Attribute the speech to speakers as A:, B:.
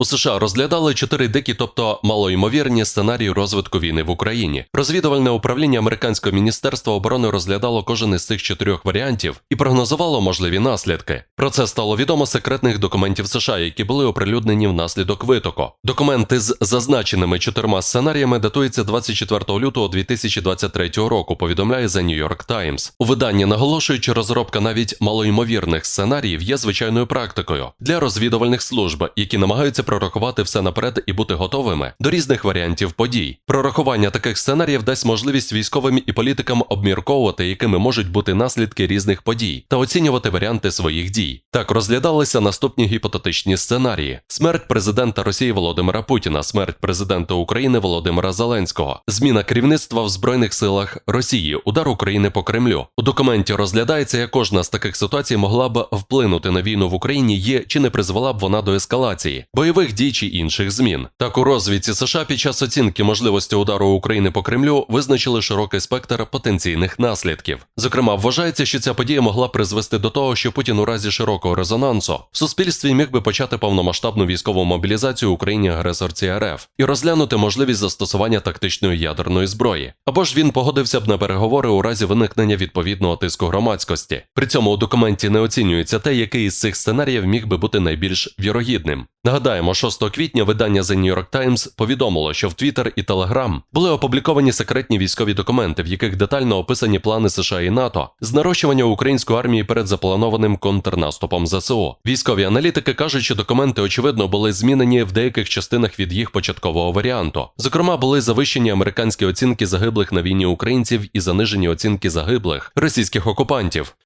A: У США розглядали чотири дикі, тобто малоймовірні сценарії розвитку війни в Україні. Розвідувальне управління американського міністерства оборони розглядало кожен із цих чотирьох варіантів і прогнозувало можливі наслідки. Про це стало відомо з секретних документів США, які були оприлюднені внаслідок витоку. Документи з зазначеними чотирма сценаріями датуються 24 лютого 2023 року. Повідомляє The New York Times. У виданні наголошують, що розробка навіть малоймовірних сценаріїв є звичайною практикою для розвідувальних служб, які намагаються прорахувати все наперед і бути готовими до різних варіантів подій. Прорахування таких сценаріїв дасть можливість військовим і політикам обмірковувати, якими можуть бути наслідки різних подій, та оцінювати варіанти своїх дій. Так розглядалися наступні гіпотетичні сценарії: смерть президента Росії Володимира Путіна, смерть президента України Володимира Зеленського, зміна керівництва в збройних силах Росії, удар України по Кремлю. У документі розглядається, як кожна з таких ситуацій могла б вплинути на війну в Україні, є чи не призвела б вона до ескалації, бойових дій чи інших змін. Так у розвідці США під час оцінки можливості удару України по Кремлю визначили широкий спектр потенційних наслідків. Зокрема, вважається, що ця подія могла призвести до того, що Путін у разі широкого резонансу в суспільстві міг би почати повномасштабну військову мобілізацію Україні агресорці РФ і розглянути можливість застосування тактичної ядерної зброї. Або ж він погодився б на переговори у разі виникнення відповідного тиску громадськості. При цьому у документі не оцінюється те, який із цих сценаріїв міг би бути найбільш вірогідним. Нагадаємо, 6 квітня видання The New York Times повідомило, що в Twitter і Telegram були опубліковані секретні військові документи, в яких детально описані плани США і НАТО з нарощування української армії перед запланованим контрнаступом ЗСУ. Військові аналітики кажуть, що документи очевидно були змінені в деяких частинах від їх початкового варіанту. Зокрема, були завищені американські оцінки загиблих на війні українців і занижені оцінки загиблих російських окупантів.